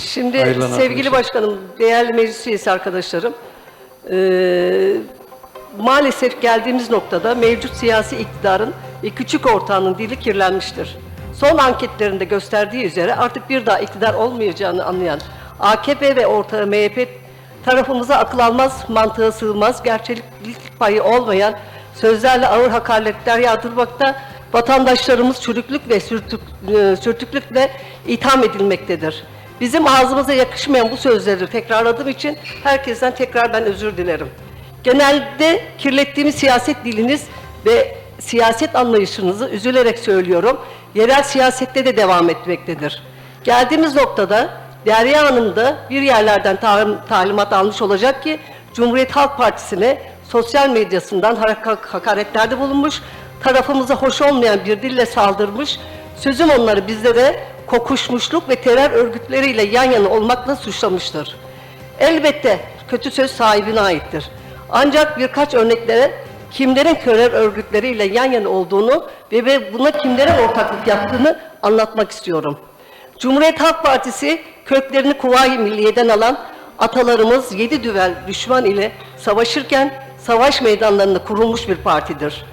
Şimdi Ayrılan sevgili arkadaşlar. başkanım, değerli meclis üyesi arkadaşlarım, eee, maalesef geldiğimiz noktada mevcut siyasi iktidarın ve küçük ortağının dili kirlenmiştir. Son anketlerinde gösterdiği üzere artık bir daha iktidar olmayacağını anlayan AKP ve ortağı MHP tarafımıza akıl almaz, mantığa sığmaz, gerçeklik payı olmayan sözlerle ağır hakaretler yağdırmakta, vatandaşlarımız çürüklük ve sürtük, e, sürtüklükle itham edilmektedir. Bizim ağzımıza yakışmayan bu sözleri tekrarladığım için herkesten tekrar ben özür dilerim. Genelde kirlettiğimiz siyaset diliniz ve siyaset anlayışınızı üzülerek söylüyorum. Yerel siyasette de devam etmektedir. Geldiğimiz noktada Derya Hanım da bir yerlerden ta- talimat almış olacak ki Cumhuriyet Halk Partisi'ne sosyal medyasından hak- hakaretlerde bulunmuş, tarafımıza hoş olmayan bir dille saldırmış, sözüm onları bizlere kokuşmuşluk ve terör örgütleriyle yan yana olmakla suçlamıştır. Elbette kötü söz sahibine aittir. Ancak birkaç örneklere kimlerin terör örgütleriyle yan yana olduğunu ve buna kimlerin ortaklık yaptığını anlatmak istiyorum. Cumhuriyet Halk Partisi köklerini Kuvayi Milliye'den alan atalarımız yedi düvel düşman ile savaşırken savaş meydanlarında kurulmuş bir partidir.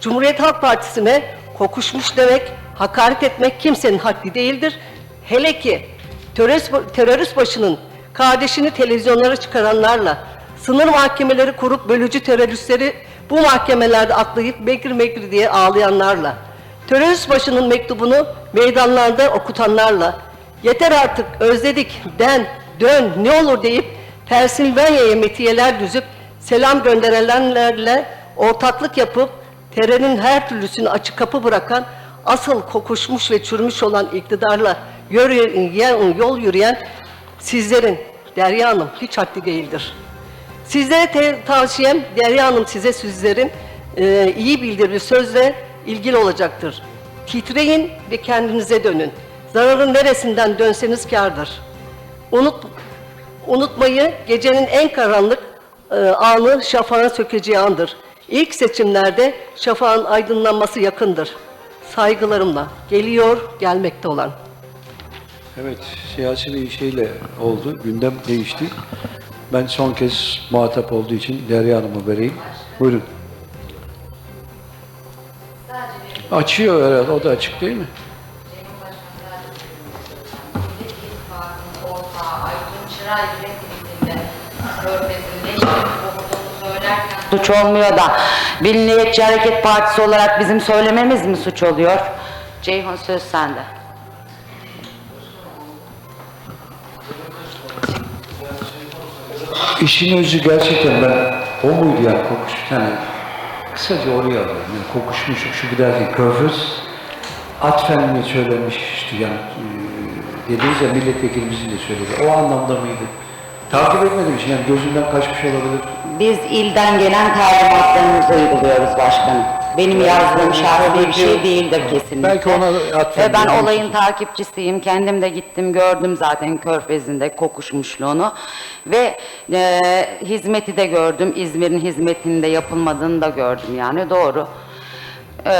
Cumhuriyet Halk Partisi'ne kokuşmuş demek, hakaret etmek kimsenin haddi değildir. Hele ki terörist, terörist başının kardeşini televizyonlara çıkaranlarla, sınır mahkemeleri kurup bölücü teröristleri bu mahkemelerde atlayıp megir megir diye ağlayanlarla, terörist başının mektubunu meydanlarda okutanlarla, yeter artık özledik, den, dön, ne olur deyip Pensilvanya'ya metiyeler düzüp selam gönderenlerle ortaklık yapıp terörün her türlüsünü açık kapı bırakan asıl kokuşmuş ve çürümüş olan iktidarla yol yürüyen sizlerin Derya Hanım hiç haddi değildir. Sizlere tavsiyem Derya Hanım size sizlerin e, iyi bildiği sözle ilgili olacaktır. Titreyin ve kendinize dönün. Zararın neresinden dönseniz kârdır. Unut, unutmayı gecenin en karanlık e, anı şafağın sökeceği andır. İlk seçimlerde şafağın aydınlanması yakındır. Saygılarımla geliyor gelmekte olan. Evet, siyasi bir şeyle oldu. Gündem değişti. Ben son kez muhatap olduğu için Derya Hanım'a vereyim. Buyurun. Açıyor herhalde. O da açık değil mi? Suç olmuyor da Milliyetçi Hareket Partisi olarak bizim söylememiz mi suç oluyor? Ceyhun söz sende. İşin özü gerçekten ben o muydu yani kokuş yani kısaca oraya alıyorum. Yani kokuşmuşluk şu giderken körfez atfen mi söylemişti yani e, dediniz ya milletvekilimizin de söyledi. O anlamda mıydı? Takip etmedim için yani gözümden kaçmış olabilir. Biz ilden gelen talimatlarımızı uyguluyoruz başkanım. Benim yazdığım şahsi bir şey değildir kesinlikle. Belki ona atfen Ve ben olayın takipçisiyim. Kendim de gittim gördüm zaten Körfez'inde kokuşmuşluğunu. Ve e, hizmeti de gördüm. İzmir'in hizmetinde yapılmadığını da gördüm yani doğru. E,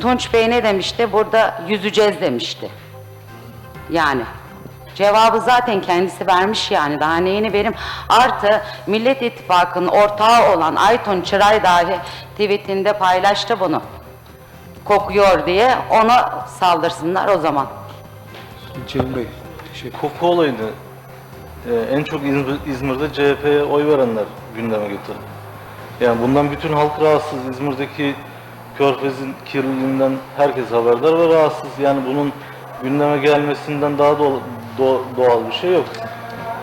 Tunç Bey ne demişti? Burada yüzeceğiz demişti. Yani cevabı zaten kendisi vermiş yani daha neyini verim. Artı Millet İttifakı'nın ortağı olan Aytun Çıray dahi tweetinde paylaştı bunu. Kokuyor diye ona saldırsınlar o zaman. Cem Bey. Teşekkür Koku olayını e, en çok İzmir- İzmir'de CHP'ye oy verenler gündeme getirdi. Yani bundan bütün halk rahatsız. İzmir'deki körfezin kirliliğinden herkes haberdar ve rahatsız. Yani bunun gündeme gelmesinden daha do- doğal bir şey yok.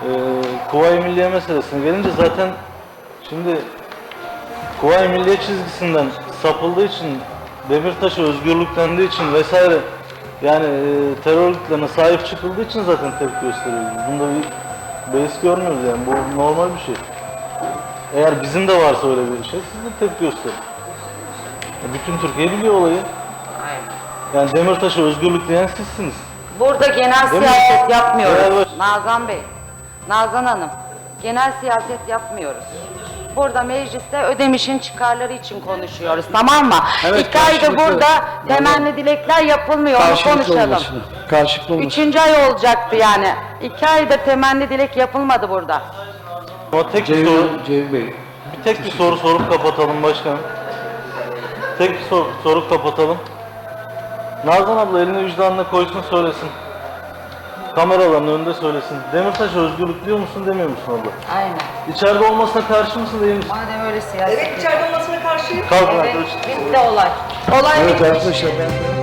E, Kuvayi Milliye meselesine gelince zaten şimdi Kuvayi Milliye çizgisinden sapıldığı için, Demirtaş'a özgürlük dendiği için vesaire yani e, terör örgütlerine sahip çıkıldığı için zaten tepki gösteriyoruz. Bunda bir beis görmüyoruz yani bu normal bir şey. Eğer bizim de varsa öyle bir şey siz de tepki gösterin. Bütün Türkiye biliyor olayı. Yani Demirtaş'a özgürlük diyen sizsiniz. Burada genel Değil mi? siyaset yapmıyoruz. Beraber- Nazan Bey, Nazan Hanım, genel siyaset yapmıyoruz. burada mecliste Ödemiş'in çıkarları için konuşuyoruz tamam mı? Evet, İki ayda karşılıklı. burada temenni dilekler yapılmıyor onu Karşılıklı konuşalım. olmasını. Karşılıklı olmasını. Üçüncü ay olacaktı yani. İki ayda temenni dilek yapılmadı burada. Ama tek bir soru, Cevdet Bey. bir tek bir soru sorup kapatalım başkanım. Tek bir soru sorup kapatalım. Nazan abla elini vicdanına koysun söylesin. Kameraların önünde söylesin. Demirtaş özgürlük diyor musun demiyor musun abla? Aynen. İçeride olmasına karşı mısın değil misin? Madem öyle siyaset. Evet içeride olmasına karşıyım. Kalkın Evet, arkadaşlar. bitti olay. Olay Evet bitmiş. arkadaşlar ben...